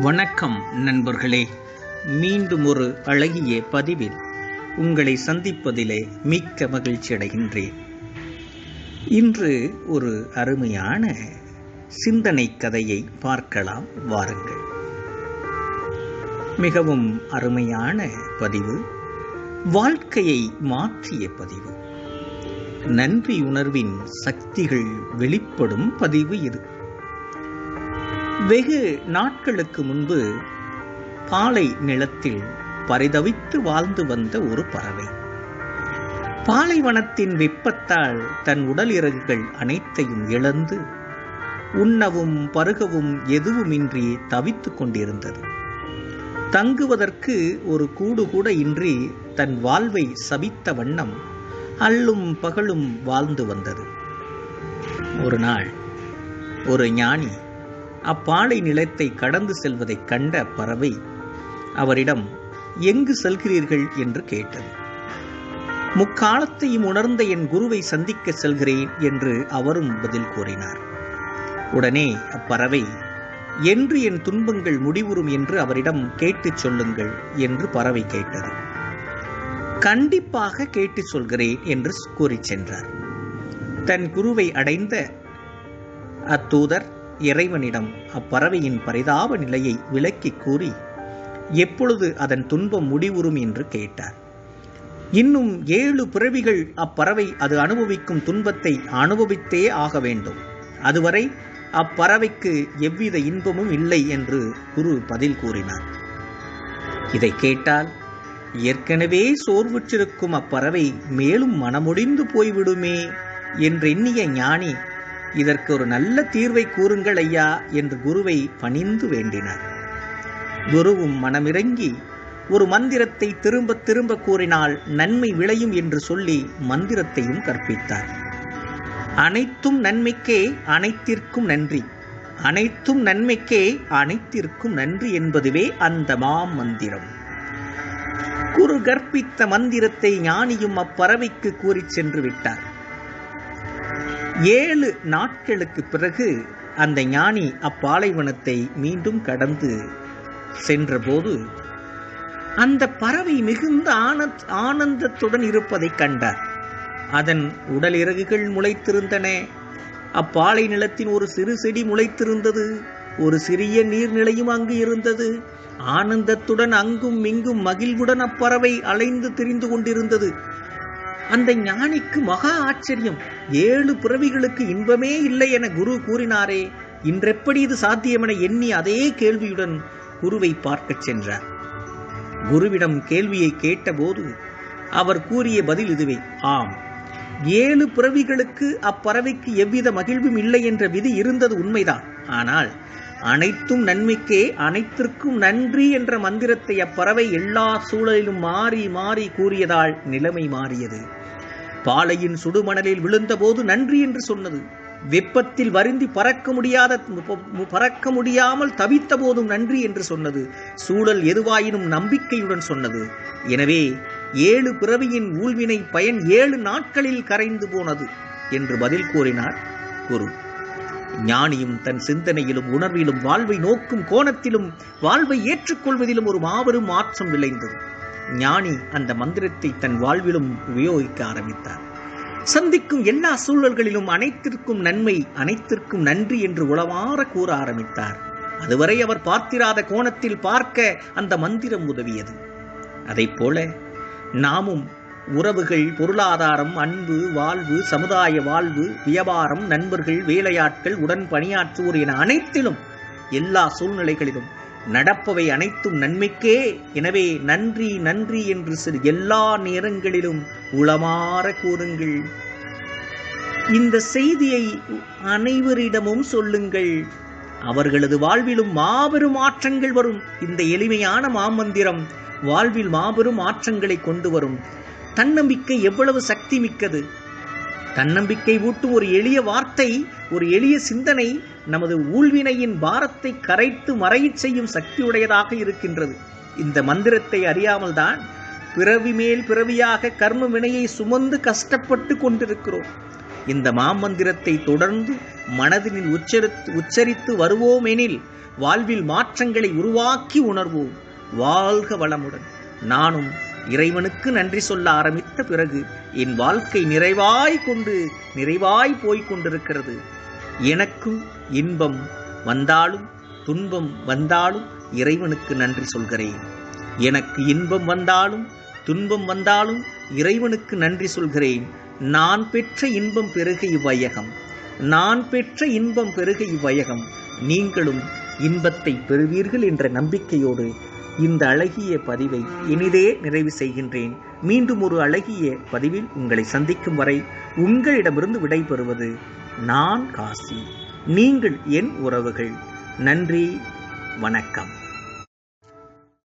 வணக்கம் நண்பர்களே. மீண்டும் ஒரு அழகிய பதிவில் உங்களை சந்திப்பதிலே மிக்க மகிழ்ச்சி அடைகின்றேன். இன்று ஒரு அருமையான சிந்தனை கதையை பார்க்கலாம் வாருங்கள். மிகவும் அருமையான பதிவு வாழ்க்கையை மாற்றிய பதிவு. நன்றி உணர்வின் சக்திகள் வெளிப்படும் பதிவு இது. வெகு நாட்களுக்கு முன்பு பாலை நிலத்தில் பரிதவித்து வாழ்ந்து வந்த ஒரு பறவை. பாலைவனத்தின் வெப்பத்தால் தன் உடல் இறகுகள் அனைத்தையும் இழந்து உண்ணவும் பருகவும் எதுவுமின்றி தவித்துக் கொண்டிருந்தது. தங்குவதற்கு ஒரு கூடு கூட இன்றி தன் வாழ்வை சபித்த வண்ணம் அல்லும் பகலும் வாழ்ந்து வந்தது. ஒரு நாள் ஒரு ஞானி அப்பாலை நிலத்தை கடந்து செல்வதைக் கண்ட பறவை அவரிடம் எங்கு செல்கிறீர்கள்? என்று கேட்டது. முக்காலத்தையும் உணர்ந்த என் குருவை சந்திக்க செல்கிறேன் என்று அவரும் பதில் கூறினார். உடனே அப்பறவை என்று என் துன்பங்கள் முடிவுறும் என்று அவரிடம் கேட்டுச் சொல்லுங்கள் என்று பறவை கேட்டது. கண்டிப்பாக கேட்டுச் சொல்கிறேன் என்று கூறிச் சென்றார். தன் குருவை அடைந்த அத்தூதர் இறைவனிடம் அப்பறவையின் பரிதாப நிலையை விளக்கி கூறி எப்பொழுது அதன் துன்பம் முடிவுறும்? என்று கேட்டார். இன்னும் ஏழு பிறவிகள் அப்பறவை அது அனுபவிக்கும் துன்பத்தை அனுபவித்தே ஆக வேண்டும். அதுவரை அப்பறவைக்கு எவ்வித இன்பமும் இல்லை என்று குரு பதில் கூறினார். இதை கேட்டால் ஏற்கனவே சோர்வுற்றிருக்கும் அப்பறவை மேலும் மனமுடிந்து போய்விடுமே என்றெண்ணிய ஞானி இதற்கு ஒரு நல்ல தீர்வை கூறுங்கள் ஐயா என்று குருவை பணிந்து வேண்டினார். குருவும் மனமிறங்கி ஒரு மந்திரத்தை திரும்ப திரும்ப கூறினால் நன்மை விளையும் என்று சொல்லி மந்திரத்தையும் கற்பித்தார். அனைத்தும் நன்மைக்கே அனைத்திற்கும் நன்றி. அனைத்தும் நன்மைக்கே அனைத்திற்கும் நன்றி என்பதுவே அந்த மாம் மந்திரம் குரு கற்பித்த மந்திரத்தை ஞானியும் அப்பறவைக்கு கூறிச் சென்று விட்டார். ஏழு நாட்களுக்கு பிறகு அந்த ஞானி அப்பாலைவனத்தை மீண்டும் கடந்து சென்றபோது அந்த பறவை மிகுந்த ஆனந்த் ஆனந்தத்துடன் இருப்பதை கண்டார். அதன் உடல் இறகுகள் முளைத்திருந்தன. அப்பாலை நிலத்தின் ஒரு சிறு செடி முளைத்திருந்தது. ஒரு சிறிய நீர்நிலையும் அங்கு இருந்தது. ஆனந்தத்துடன் அங்கும் இங்கும் மகிழ்வுடன் அப்பறவை அலைந்து திரிந்து கொண்டிருந்தது. அந்த ஞானிக்கு மகா ஆச்சரியம். ஏழு பிறவிகளுக்கு இன்பமே இல்லை என குரு கூறினாரே. இன்றெப்படி இது சாத்தியமென எண்ணி அதே கேள்வியுடன் குருவை பார்க்கச் சென்றார். குருவிடம் கேள்வியை கேட்டபோது அவர் கூறிய பதில் இதுவே. ஆம் ஏழு பிறவிகளுக்கு அப்பறவைக்கு எவ்வித மகிழ்வும் இல்லை என்ற விதி இருந்தது உண்மைதான். ஆனால் அனைத்தும் நன்மைக்கே அனைத்திற்கும் நன்றி என்ற மந்திரத்தை அப்பறவை எல்லா சூழலிலும் மாறி மாறி கூறியதால் நிலைமை மாறியது. பாலையின் சுடுமணலில் விழுந்தபோது நன்றி என்று சொன்னது. வெப்பத்தில் வருந்தி பறக்க முடியாத பறக்க முடியாமல் தவித்த போதும் நன்றி என்று சொன்னது. சூழல் எதுவாயினும் நம்பிக்கையுடன் சொன்னது. எனவே ஏழு பிறவியின் ஊழ்வினை பயன் ஏழு நாட்களில் கரைந்து போனது என்று பதில் கூறினார் குரு. ஞானியும் தன் சிந்தனையிலும் உணர்விலும் வாழ்வை நோக்கும் கோணத்திலும் வாழ்வை ஏற்றுக்கொள்வதிலும் ஒரு மாபெரும் மாற்றம் விளைந்தது. ஞானி அந்த மந்திரத்தை தன் வாழ்விலும் உபயோகிக்க ஆரம்பித்தார். சந்திக்கும் எல்லா சூழல்களிலும் அனைத்திற்கும் நன்மை அனைத்திற்கும் நன்றி என்று உளமாற கூற ஆரம்பித்தார். அதுவரை அவர் பார்த்திராத கோணத்தில் பார்க்க அந்த மந்திரம் உதவியது. அதை போல நாமும் உறவுகள் பொருளாதாரம் அன்பு வாழ்வு சமுதாய வாழ்வு வியாபாரம் நண்பர்கள் வேலையாட்கள் உடன் பணியாற்றுவோர் என அனைத்திலும் எல்லா சூழ்நிலைகளிலும் நடப்பவை அனைத்தும் நன்மைக்கே. எனவே நன்றி நன்றி என்று சிறு எல்லா நேரங்களிலும் உளமாற கூறுங்கள். இந்த செய்தியை அனைவரிடமும் சொல்லுங்கள். அவர்களது வாழ்விலும் மாபெரும் மாற்றங்கள் வரும். இந்த எளிமையான மாமந்திரம் வாழ்வில் மாபெரும் மாற்றங்களை கொண்டு வரும். தன்னம்பிக்கை எவ்வளவு சக்தி மிக்கது. தன்னம்பிக்கை ஊட்டும் ஒரு எளிய வார்த்தை ஒரு எளிய சிந்தனை நமது ஊழ்வினையின் பாரத்தை கரைத்து மறையச் செய்யும் சக்தியுடையதாக இருக்கின்றது. இந்த மந்திரத்தை அறியாமல்தான் பிறவி மேல் பிறவியாக கர்ம வினையை சுமந்து கஷ்டப்பட்டு கொண்டிருக்கிறோம். இந்த மாமந்திரத்தை தொடர்ந்து மனதினில் உச்சரித்து உச்சரித்து வருவோமெனில் வாழ்வில் மாற்றங்களை உருவாக்கி உணர்வோம். வாழ்க வளமுடன். நானும் இறைவனுக்கு நன்றி சொல்ல ஆரம்பித்த பிறகு என் வாழ்க்கை நிறைவாய் கொண்டு நிறைவாய் போய்க் கொண்டிருக்கிறது. எனக்கும் இன்பம் வந்தாலும் துன்பம் வந்தாலும் இறைவனுக்கு நன்றி சொல்கிறேன். எனக்கு இன்பம் வந்தாலும் துன்பம் வந்தாலும் இறைவனுக்கு நன்றி சொல்கிறேன். நான் பெற்ற இன்பம் பெருக இவ்வையகம். நான் பெற்ற இன்பம் பெருக இவ்வையகம். நீங்களும் இன்பத்தை பெறுவீர்கள் என்ற நம்பிக்கையோடு இந்த அழகிய பதிவை இனிதே நிறைவு செய்கின்றேன். மீண்டும் ஒரு அழகிய பதிவில் உங்களை சந்திக்கும் வரை உங்களிடமிருந்து விடைபெறுவது நான் காசி. நீங்கள் என் உறவுகள். நன்றி வணக்கம்.